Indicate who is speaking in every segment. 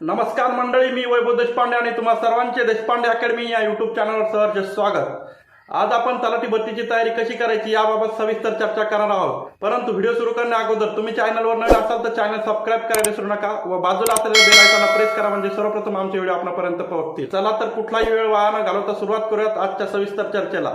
Speaker 1: नमस्कार मंडळी मी वैभव देशपांडे आणि तुम्हा सर्वांचे देशपांडे अकॅडमी या युट्यूब चॅनलवर सहर्ष स्वागत. आज आपण तलाठी भरतीची तयारी कशी करायची याबाबत सविस्तर चर्चा करणार आहोत. परंतु व्हिडिओ सुरू करण्या अगोदर तुम्ही चॅनलवर नवीन असाल तर चॅनल सबस्क्राईब करायला विसरू नका व बाजूला असलेल्या बेल आयकॉनला प्रेस करा म्हणजे सर्वप्रथम आमचे व्हिडिओ आपल्यापर्यंत पोहोचतील. चला तर कुठलाही वेळ वाया न घालवता सुरुवात करूयात आजच्या सविस्तर चर्चेला.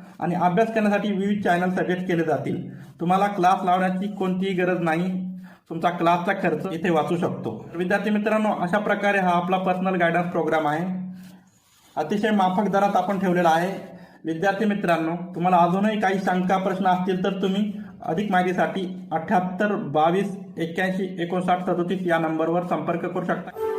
Speaker 1: आणि अभ्यास करण्यासाठी विविध चॅनल सजेस्ट केले जातील. तुम्हाला क्लास लावण्याची कोणतीही गरज नाही. तुमचा क्लासचा खर्च इथे वाचू शकतो. विद्यार्थी मित्रांनो अशा प्रकारे हा आपला पर्सनल गायडन्स प्रोग्राम आहे. अतिशय माफक दरात आपण ठेवलेला आहे. विद्यार्थी मित्रांनो तुम्हाला अजूनही काही शंका प्रश्न असतील तर तुम्ही अधिक माहितीसाठी अठ्याहत्तर बावीस एक्क्याऐंशी एकोणसाठ सदोतीस या नंबरवर संपर्क करू शकता.